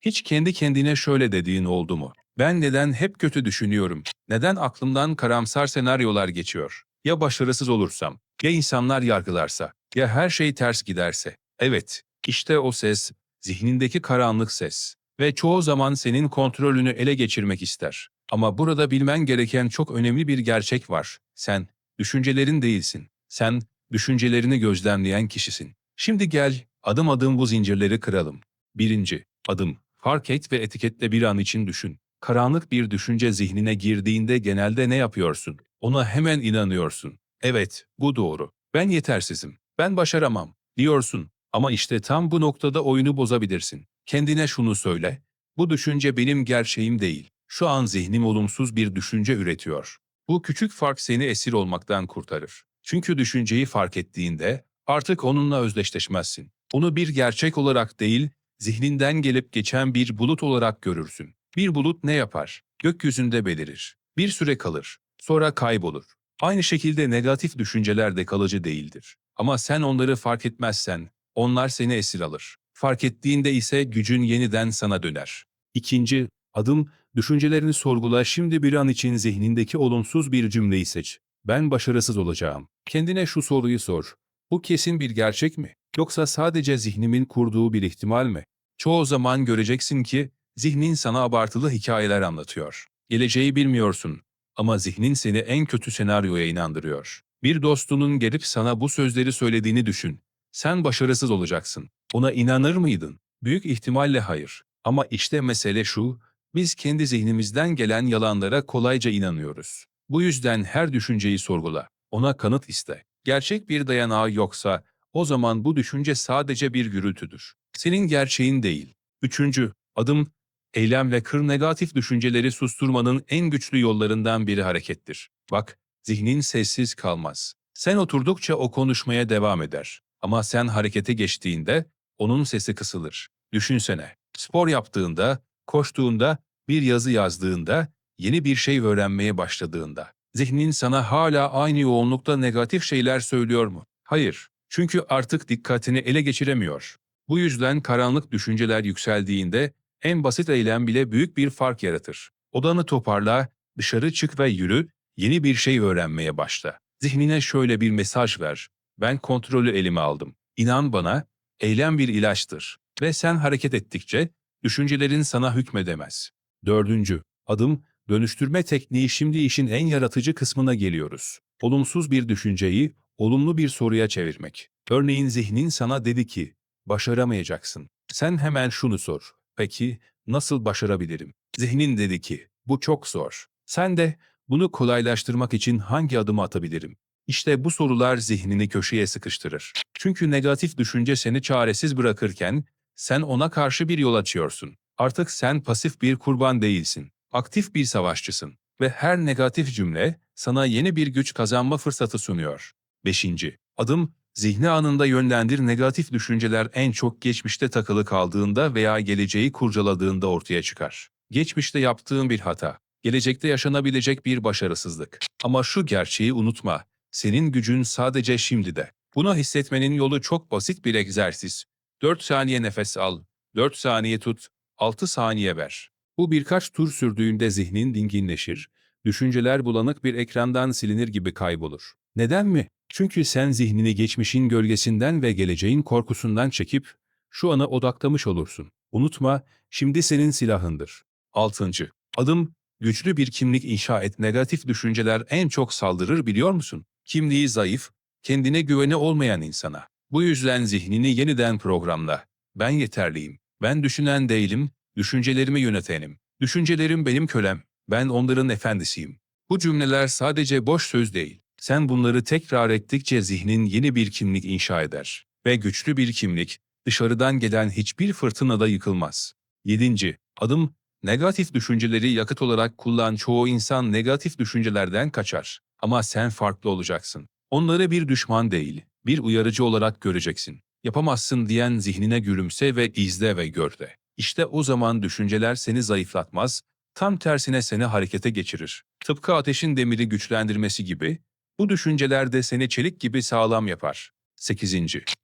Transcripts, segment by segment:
Hiç kendi kendine şöyle dediğin oldu mu? Ben neden hep kötü düşünüyorum? Neden aklımdan karamsar senaryolar geçiyor? Ya başarısız olursam? Ya insanlar yargılarsa? Ya her şey ters giderse? Evet, işte o ses, zihnindeki karanlık ses. Ve çoğu zaman senin kontrolünü ele geçirmek ister. Ama burada bilmen gereken çok önemli bir gerçek var. Sen, düşüncelerin değilsin. Sen, düşüncelerini gözlemleyen kişisin. Şimdi gel, adım adım bu zincirleri kıralım. Birinci, adım, fark et ve etiketle bir an için düşün. Karanlık bir düşünce zihnine girdiğinde genelde ne yapıyorsun? Ona hemen inanıyorsun. Evet, bu doğru. Ben yetersizim. Ben başaramam, diyorsun. Ama işte tam bu noktada oyunu bozabilirsin. Kendine şunu söyle. Bu düşünce benim gerçeğim değil. Şu an zihnim olumsuz bir düşünce üretiyor. Bu küçük fark seni esir olmaktan kurtarır. Çünkü düşünceyi fark ettiğinde artık onunla özdeşleşmezsin. Onu bir gerçek olarak değil, zihninden gelip geçen bir bulut olarak görürsün. Bir bulut ne yapar? Gökyüzünde belirir. Bir süre kalır. Sonra kaybolur. Aynı şekilde negatif düşünceler de kalıcı değildir. Ama sen onları fark etmezsen, onlar seni esir alır. Fark ettiğinde ise gücün yeniden sana döner. İkinci adım, düşüncelerini sorgula şimdi bir an için zihnindeki olumsuz bir cümleyi seç. Ben başarısız olacağım. Kendine şu soruyu sor. Bu kesin bir gerçek mi? Yoksa sadece zihnimin kurduğu bir ihtimal mi? Çoğu zaman göreceksin ki zihnin sana abartılı hikayeler anlatıyor. Geleceği bilmiyorsun ama zihnin seni en kötü senaryoya inandırıyor. Bir dostunun gelip sana bu sözleri söylediğini düşün. Sen başarısız olacaksın. Ona inanır mıydın? Büyük ihtimalle hayır. Ama işte mesele şu, biz kendi zihnimizden gelen yalanlara kolayca inanıyoruz. Bu yüzden her düşünceyi sorgula. Ona kanıt iste. Gerçek bir dayanağı yoksa o zaman bu düşünce sadece bir gürültüdür. Senin gerçeğin değil. Üçüncü, adım, eylemle kır negatif düşünceleri susturmanın en güçlü yollarından biri harekettir. Bak, zihnin sessiz kalmaz. Sen oturdukça o konuşmaya devam eder. Ama sen harekete geçtiğinde onun sesi kısılır. Düşünsene, spor yaptığında, koştuğunda, bir yazı yazdığında, yeni bir şey öğrenmeye başladığında. Zihnin sana hala aynı yoğunlukta negatif şeyler söylüyor mu? Hayır. Çünkü artık dikkatini ele geçiremiyor. Bu yüzden karanlık düşünceler yükseldiğinde en basit eylem bile büyük bir fark yaratır. Odanı toparla, dışarı çık ve yürü, yeni bir şey öğrenmeye başla. Zihnine şöyle bir mesaj ver. Ben kontrolü elime aldım. İnan bana, eylem bir ilaçtır. Ve sen hareket ettikçe düşüncelerin sana hükmedemez. Dördüncü, adım, dönüştürme tekniği şimdi işin en yaratıcı kısmına geliyoruz. Olumsuz bir düşünceyi olumlu bir soruya çevirmek. Örneğin zihnin sana dedi ki, başaramayacaksın. Sen hemen şunu sor. Peki, nasıl başarabilirim? Zihnin dedi ki, bu çok zor. Sen de, bunu kolaylaştırmak için hangi adımı atabilirim? İşte bu sorular zihnini köşeye sıkıştırır. Çünkü negatif düşünce seni çaresiz bırakırken, sen ona karşı bir yol açıyorsun. Artık sen pasif bir kurban değilsin. Aktif bir savaşçısın. Ve her negatif cümle sana yeni bir güç kazanma fırsatı sunuyor. Beşinci, adım, zihni anında yönlendir negatif düşünceler en çok geçmişte takılı kaldığında veya geleceği kurcaladığında ortaya çıkar. Geçmişte yaptığın bir hata, gelecekte yaşanabilecek bir başarısızlık. Ama şu gerçeği unutma, senin gücün sadece şimdide. Bunu hissetmenin yolu çok basit bir egzersiz. 4 saniye nefes al, 4 saniye tut, 6 saniye ver. Bu birkaç tur sürdüğünde zihnin dinginleşir, düşünceler bulanık bir ekrandan silinir gibi kaybolur. Neden mi? Çünkü sen zihnini geçmişin gölgesinden ve geleceğin korkusundan çekip şu ana odaklamış olursun. Unutma, şimdi senin silahındır. 6. Adım, güçlü bir kimlik inşa et. Negatif düşünceler en çok saldırır biliyor musun? Kimliği zayıf, kendine güveni olmayan insana. Bu yüzden zihnini yeniden programla. Ben yeterliyim. Ben düşünen değilim, düşüncelerimi yönetenim. Düşüncelerim benim kölem. Ben onların efendisiyim. Bu cümleler sadece boş söz değil. Sen bunları tekrar ettikçe zihnin yeni bir kimlik inşa eder. Ve güçlü bir kimlik, dışarıdan gelen hiçbir fırtınada yıkılmaz. 7. Adım, negatif düşünceleri yakıt olarak kullan çoğu insan negatif düşüncelerden kaçar. Ama sen farklı olacaksın. Onları bir düşman değil, bir uyarıcı olarak göreceksin. Yapamazsın diyen zihnine gülümse ve izle ve gör de. İşte o zaman düşünceler seni zayıflatmaz, tam tersine seni harekete geçirir. Tıpkı ateşin demiri güçlendirmesi gibi, bu düşünceler de seni çelik gibi sağlam yapar. 8.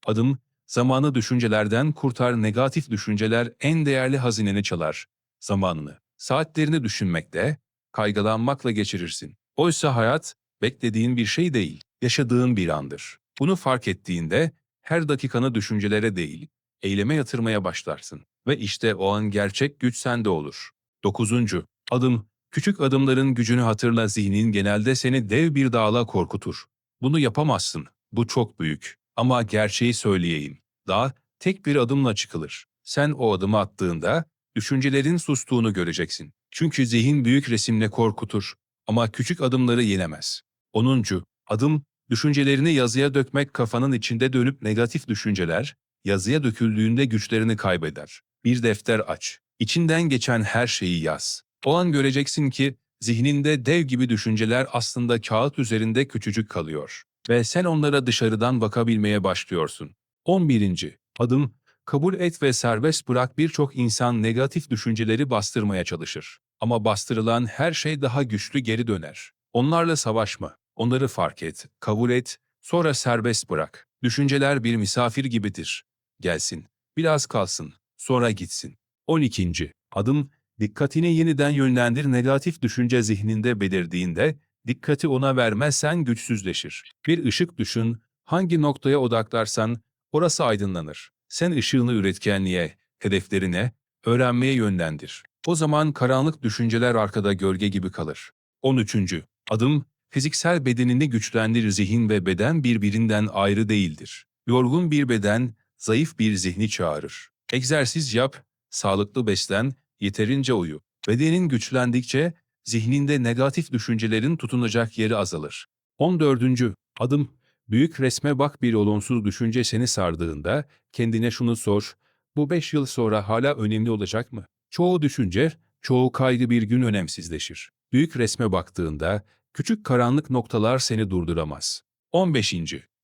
Adım, Zamanı düşüncelerden kurtar negatif düşünceler en değerli hazineni çalar. Zamanını, saatlerini düşünmekle, kaygılanmakla geçirirsin. Oysa hayat, beklediğin bir şey değil, yaşadığın bir andır. Bunu fark ettiğinde, her dakikanı düşüncelere değil, eyleme yatırmaya başlarsın. Ve işte o an gerçek güç sende olur. Dokuzuncu, adım, küçük adımların gücünü hatırla zihnin genelde seni dev bir dağla korkutur. Bunu yapamazsın, bu çok büyük. Ama gerçeği söyleyeyim. Dağ, tek bir adımla çıkılır. Sen o adımı attığında, düşüncelerin sustuğunu göreceksin. Çünkü zihin büyük resimle korkutur ama küçük adımları yenemez. 10. Adım, düşüncelerini yazıya dökmek kafanın içinde dönüp negatif düşünceler, yazıya döküldüğünde güçlerini kaybeder. Bir defter aç. İçinden geçen her şeyi yaz. O an göreceksin ki zihninde dev gibi düşünceler aslında kağıt üzerinde küçücük kalıyor. Ve sen onlara dışarıdan bakabilmeye başlıyorsun. 11. Adım, kabul et ve serbest bırak birçok insan negatif düşünceleri bastırmaya çalışır. Ama bastırılan her şey daha güçlü geri döner. Onlarla savaşma, onları fark et, kabul et, sonra serbest bırak. Düşünceler bir misafir gibidir. Gelsin, biraz kalsın, sonra gitsin. 12. Adım, dikkatini yeniden yönlendir negatif düşünce zihninde belirdiğinde, dikkati ona vermezsen güçsüzleşir. Bir ışık düşün, hangi noktaya odaklarsan orası aydınlanır. Sen ışığını üretkenliğe, hedeflerine, öğrenmeye yönlendir. O zaman karanlık düşünceler arkada gölge gibi kalır. 13. Adım, fiziksel bedenini güçlendir zihin ve beden birbirinden ayrı değildir. Yorgun bir beden, zayıf bir zihni çağırır. Egzersiz yap, sağlıklı beslen, yeterince uyu. Bedenin güçlendikçe zihninde negatif düşüncelerin tutunacak yeri azalır. 14. Adım, büyük resme bak bir olumsuz düşünce seni sardığında kendine şunu sor, bu 5 yıl sonra hala önemli olacak mı? Çoğu düşünce, çoğu kaygı bir gün önemsizleşir. Büyük resme baktığında küçük karanlık noktalar seni durduramaz. 15.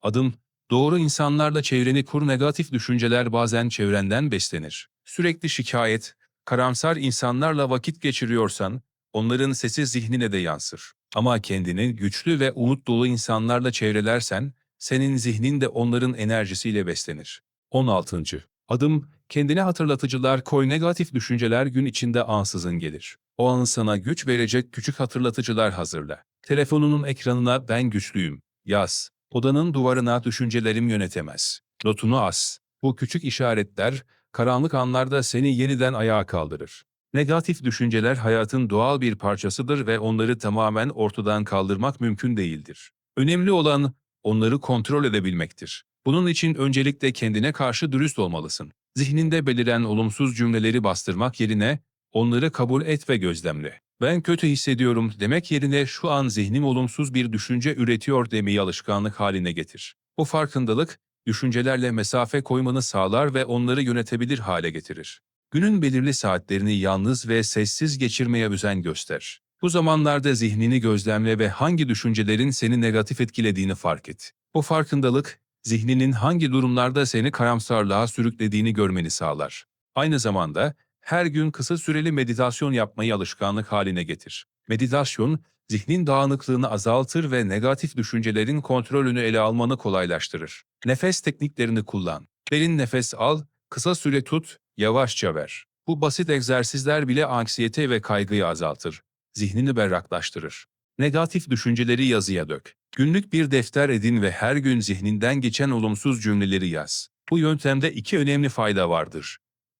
Adım, doğru insanlarla çevreni kur negatif düşünceler bazen çevrenden beslenir. Sürekli şikayet, karamsar insanlarla vakit geçiriyorsan, onların sesi zihnine de yansır. Ama kendini güçlü ve umut dolu insanlarla çevrelersen, senin zihnin de onların enerjisiyle beslenir. 16. Adım, kendine hatırlatıcılar koy negatif düşünceler gün içinde ansızın gelir. O an sana güç verecek küçük hatırlatıcılar hazırla. Telefonunun ekranına ben güçlüyüm. Yaz. Odanın duvarına düşüncelerim yönetemez. Notunu as. Bu küçük işaretler, karanlık anlarda seni yeniden ayağa kaldırır. Negatif düşünceler hayatın doğal bir parçasıdır ve onları tamamen ortadan kaldırmak mümkün değildir. Önemli olan onları kontrol edebilmektir. Bunun için öncelikle kendine karşı dürüst olmalısın. Zihninde beliren olumsuz cümleleri bastırmak yerine onları kabul et ve gözlemle. Ben kötü hissediyorum demek yerine şu an zihnim olumsuz bir düşünce üretiyor demeyi alışkanlık haline getir. Bu farkındalık, düşüncelerle mesafe koymanı sağlar ve onları yönetebilir hale getirir. Günün belirli saatlerini yalnız ve sessiz geçirmeye özen göster. Bu zamanlarda zihnini gözlemle ve hangi düşüncelerin seni negatif etkilediğini fark et. Bu farkındalık, zihninin hangi durumlarda seni karamsarlığa sürüklediğini görmeni sağlar. Aynı zamanda her gün kısa süreli meditasyon yapmayı alışkanlık haline getir. Meditasyon, zihnin dağınıklığını azaltır ve negatif düşüncelerin kontrolünü ele almanı kolaylaştırır. Nefes tekniklerini kullan. Derin nefes al, kısa süre tut, yavaşça ver. Bu basit egzersizler bile anksiyete ve kaygıyı azaltır. Zihnini berraklaştırır. Negatif düşünceleri yazıya dök. Günlük bir defter edin ve her gün zihninden geçen olumsuz cümleleri yaz. Bu yöntemde iki önemli fayda vardır.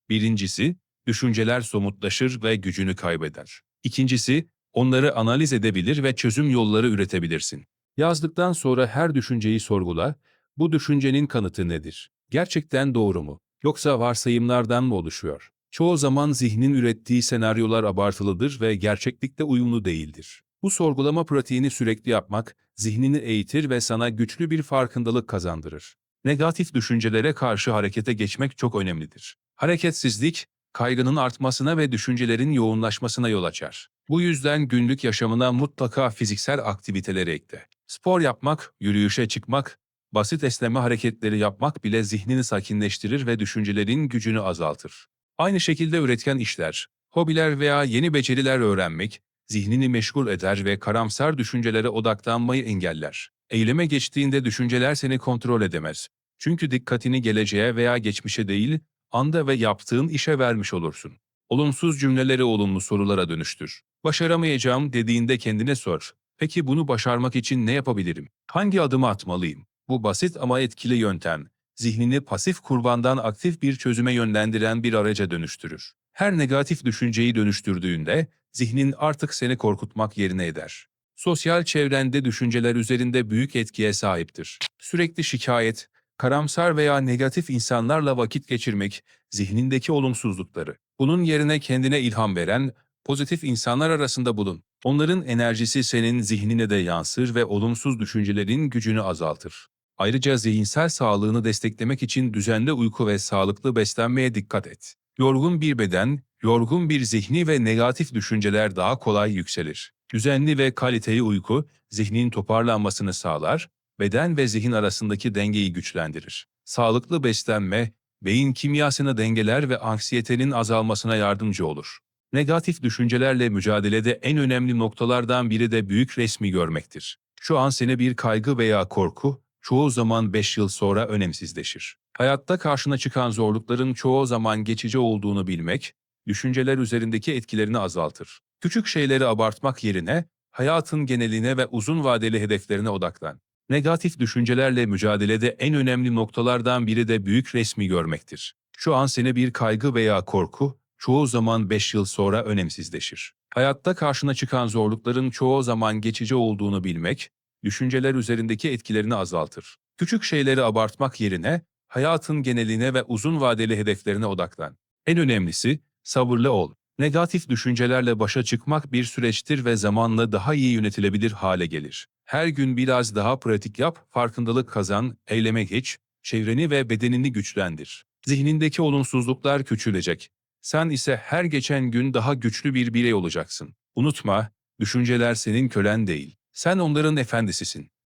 Birincisi, düşünceler somutlaşır ve gücünü kaybeder. İkincisi, onları analiz edebilir ve çözüm yolları üretebilirsin. Yazdıktan sonra her düşünceyi sorgula, bu düşüncenin kanıtı nedir? Gerçekten doğru mu? Yoksa varsayımlardan mı oluşuyor? Çoğu zaman zihnin ürettiği senaryolar abartılıdır ve gerçeklikte uyumlu değildir. Bu sorgulama pratiğini sürekli yapmak, zihnini eğitir ve sana güçlü bir farkındalık kazandırır. Negatif düşüncelere karşı harekete geçmek çok önemlidir. Hareketsizlik, kaygının artmasına ve düşüncelerin yoğunlaşmasına yol açar. Bu yüzden günlük yaşamına mutlaka fiziksel aktiviteleri ekle. Spor yapmak, yürüyüşe çıkmak, basit esneme hareketleri yapmak bile zihnini sakinleştirir ve düşüncelerin gücünü azaltır. Aynı şekilde üretken işler, hobiler veya yeni beceriler öğrenmek, zihnini meşgul eder ve karamsar düşüncelere odaklanmayı engeller. Eyleme geçtiğinde düşünceler seni kontrol edemez. Çünkü dikkatini geleceğe veya geçmişe değil, anda ve yaptığın işe vermiş olursun. Olumsuz cümleleri olumlu sorulara dönüştür. Başaramayacağım dediğinde kendine sor. Peki bunu başarmak için ne yapabilirim? Hangi adımı atmalıyım? Bu basit ama etkili yöntem, zihnini pasif kurbandan aktif bir çözüme yönlendiren bir araca dönüştürür. Her negatif düşünceyi dönüştürdüğünde, zihnin artık seni korkutmak yerine eder. Sosyal çevrende düşünceler üzerinde büyük etkiye sahiptir. Sürekli şikayet, karamsar veya negatif insanlarla vakit geçirmek, zihnindeki olumsuzlukları. Bunun yerine kendine ilham veren, pozitif insanlar arasında bulun. Onların enerjisi senin zihnine de yansır ve olumsuz düşüncelerin gücünü azaltır. Ayrıca zihinsel sağlığını desteklemek için düzenli uyku ve sağlıklı beslenmeye dikkat et. Yorgun bir beden, yorgun bir zihni ve negatif düşünceler daha kolay yükselir. Düzenli ve kaliteli uyku, zihnin toparlanmasını sağlar, beden ve zihin arasındaki dengeyi güçlendirir. Sağlıklı beslenme, beyin kimyasını dengeler ve anksiyetenin azalmasına yardımcı olur. Negatif düşüncelerle mücadelede en önemli noktalardan biri de büyük resmi görmektir. Şu an seni bir kaygı veya korku, çoğu zaman 5 yıl sonra önemsizleşir. Hayatta karşına çıkan zorlukların çoğu zaman geçici olduğunu bilmek, düşünceler üzerindeki etkilerini azaltır. Küçük şeyleri abartmak yerine, hayatın geneline ve uzun vadeli hedeflerine odaklan. Negatif düşüncelerle mücadelede en önemli noktalardan biri de büyük resmi görmektir. Şu an seni bir kaygı veya korku, çoğu zaman 5 yıl sonra önemsizleşir. Hayatta karşına çıkan zorlukların çoğu zaman geçici olduğunu bilmek, düşünceler üzerindeki etkilerini azaltır. Küçük şeyleri abartmak yerine, hayatın geneline ve uzun vadeli hedeflerine odaklan. En önemlisi, sabırlı ol. Negatif düşüncelerle başa çıkmak bir süreçtir ve zamanla daha iyi yönetilebilir hale gelir. Her gün biraz daha pratik yap, farkındalık kazan, eyleme geç, çevreni ve bedenini güçlendir. Zihnindeki olumsuzluklar küçülecek. Sen ise her geçen gün daha güçlü bir birey olacaksın. Unutma, düşünceler senin kölen değil. Sen onların efendisisin.